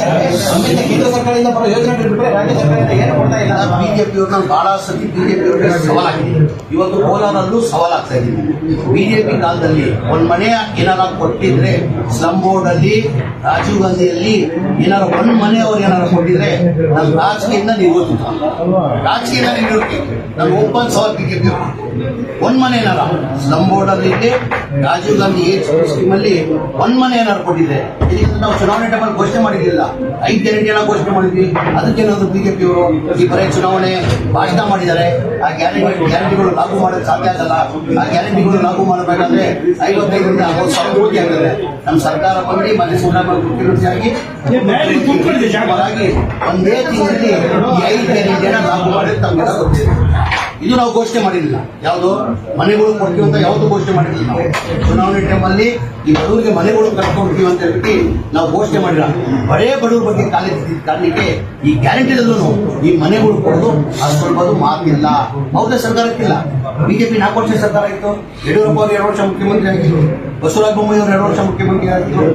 ಕೇಂದ್ರ ಸರ್ಕಾರದಿಂದ ಬರೋ ಯೋಜನೆಗಳು ಬಿಟ್ಟರೆ ರಾಜ್ಯ ಸರ್ಕಾರದಿಂದ ಏನು ಕೊಡ್ತಾ ಇಲ್ಲ. ಬಿಜೆಪಿ ಅವ್ರನ್ನ ಬಹಳ ಸತಿ ಬಿಜೆಪಿ ಅವರಿಗೆ ಸವಾಲಾಗಿದೆ. ಇವತ್ತು ಕೋಲಾರಲ್ಲೂ ಸವಾಲಾಗ್ತಾ ಇದೆ ಬಿಜೆಪಿ ಕಾಲದಲ್ಲಿ ಒಂದ್ ಮನೆ ಏನಾರ ಕೊಟ್ಟಿದ್ರೆ ಸ್ಲಮ್ ಬೋರ್ಡ್ ಅಲ್ಲಿ, ರಾಜೀವ್ ಗಾಂಧಿಯಲ್ಲಿ ಏನಾರ ಒಂದ್ ಮನೆ ಅವ್ರು ಏನಾರ ಕೊಟ್ಟಿದ್ರೆ ನಮ್ಮ ರಾಜಕೀಯದಿಂದ ನೀವು ರಾಜಕೀಯದಿಂದ ನಿವೃತ್ತಿ ನಾನು ಓಪನ್ ಸವಾಲ್ ಬಿಜೆಪಿ ಒಂದ್ ಮನೆ ಏನಾರ ಸ್ಲಮ್ ಬೋರ್ಡ್ ಅಲ್ಲಿ ರಾಜೀವ್ ಗಾಂಧಿ ಏಜ್ ಸ್ಕೀಮ್ ಅಲ್ಲಿ ಒಂದ್ ಮನೆ ಏನಾರು ಕೊಟ್ಟಿದ್ರೆ, ಇದಕ್ಕೆ ನಾವು ಚುನಾವಣೆ ಟೈಮಲ್ಲಿ ಘೋಷಣೆ ಮಾಡಿರಲಿಲ್ಲ. ಐದು ಜನ ಘೋಷಣೆ ಮಾಡಿದ್ವಿ. ಅದಕ್ಕೇನಾದ್ರು ಬಿಜೆಪಿ ಅವರು ಈ ಬರೀ ಚುನಾವಣೆ ಭಾಷಣ ಮಾಡಿದ್ದಾರೆ. ಆ ಗ್ಯಾರಂಟಿ ಗ್ಯಾರಂಟಿಗಳು ಲಾಗು ಮಾಡೋದು ಸಾಧ್ಯ ಆಗಲ್ಲ. ಆ ಗ್ಯಾರಂಟಿಗಳು ಲಾಗು ಮಾಡಬೇಕಾದ್ರೆ ಐವತ್ತೈದರಿಂದ ಅರವತ್ತು ಸಾವಿರ ಕೋಟಿ ಆಗ್ತದೆ ನಮ್ಮ ಸರ್ಕಾರ ಬಂದು ಮತ್ತೆ ಸಿದ್ದರಾಮಯ್ಯ ಮುಖ್ಯಮಂತ್ರಿಯಾಗಿ ಒಂದೇ ತಿಂಗಳಲ್ಲಿ ಐದು ಗ್ಯಾರಂಟಿಯನ್ನ ಲಾಗು ಮಾಡಿ ತಮ್ಮೆಲ್ಲ ಗೊತ್ತಿದೆ. ಇದು ನಾವು ಘೋಷಣೆ ಮಾಡಿರಲಿಲ್ಲ. ಯಾವುದು? ಮನೆಗಳು ಕೊಡ್ತೀವಿ ಅಂತ ಯಾವುದು ಘೋಷಣೆ ಮಾಡಿರಲಿಲ್ಲ ನಾವು. ಚುನಾವಣೆ ಟೈಮಲ್ಲಿ ಈ ಬಡವರಿಗೆ ಮನೆಗಳು ಕರ್ಕೊಂಡ್ಬಿಡ್ತೀವಿ ಅಂತ ಹೇಳಿ ನಾವು ಘೋಷಣೆ ಮಾಡಿಲ್ಲ. ಬರೇ ಬಡವ್ರ ಬಗ್ಗೆ ಕಾಲೇಜ್ ಕಾರಣಕ್ಕೆ ಈ ಗ್ಯಾರಂಟಿದಲ್ಲೂ ಈ ಮನೆಗಳು ಕೊಡೋದು ಅದು ಸ್ವಲ್ಪ ಮಾತಿಲ್ಲ. ಹೌದೇ ಸರ್ಕಾರಕ್ಕಿಲ್ಲ. ಬಿಜೆಪಿ ನಾಲ್ಕು ವರ್ಷ ಸರ್ಕಾರ ಇತ್ತು ಯಡಿಯೂರಪ್ಪ ಅವರು ಎರಡು ವರ್ಷ ಮುಖ್ಯಮಂತ್ರಿ ಆಗಿದ್ರು. ಬಸವರಾಜ ಬೊಮ್ಮಾಯಿ ಅವರು ಎರಡು ವರ್ಷ ಮುಖ್ಯಮಂತ್ರಿ ಆಗಿದ್ರು.